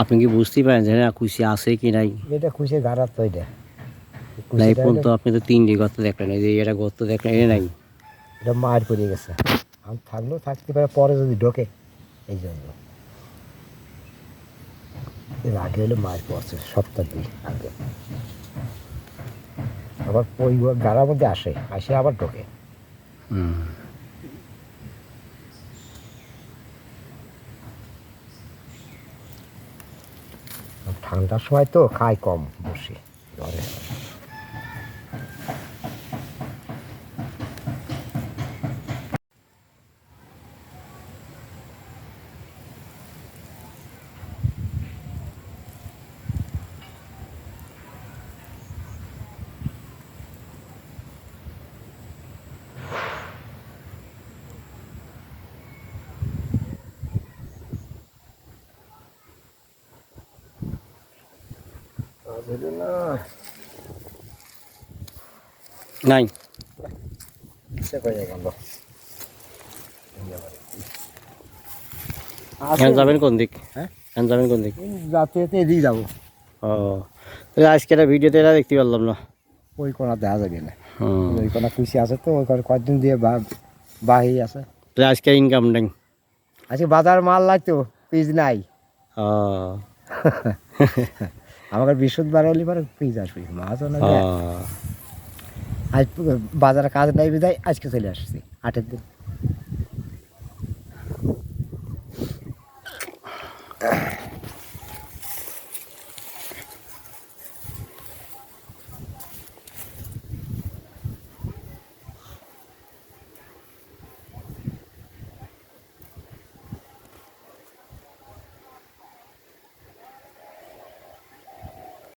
আপনি কি বুঝতেই পারেন যে না কুচি আছে কি নাই? এটা খুশি গাড়ার তো এটা। না এই কুশিটা পর্যন্ত আপনি তো তিনটি গর্ত দেখলেন এই যে এটা গর্ত দেখলেন এ নাই। এটা মার পড়ে গেছে। আমি থাকলেও থাকতে পারে পরে যদি ঢোকে এই জন্য। এর আগে হলে মার পড়ছে সপ্তাহ দুই আগে। আবার ওই গাড়ার মধ্যে আসে আসে আবার ঢোকে। হুম। ঠান্ডার সময় তো খাই কম বসে ঘরে নাই যাবেন কোন দিক হ্যাঁ? যাবেন কোন দিক রাতে এদিকে যাব ও তাহলে আজকে একটা ভিডিওতে এটা দেখতে পারলাম না। ওই কোনা দেখা যাবে না। হুম। ওই কোনা খুশি আছে তো ওই কোনা কয়েকদিন দিয়ে বাহি আছে। তাহলে আজকে ইনকাম নেই। আজকে বাজার মাল লাগতো পিস নাই। ও। আমাকে বৃহস্পতিবার হলে পরে ফ্রিজ আসবি মাছ অনেক আজ বাজারে কাজ নাই বিদায় আজকে চলে আসছি আটের দিন।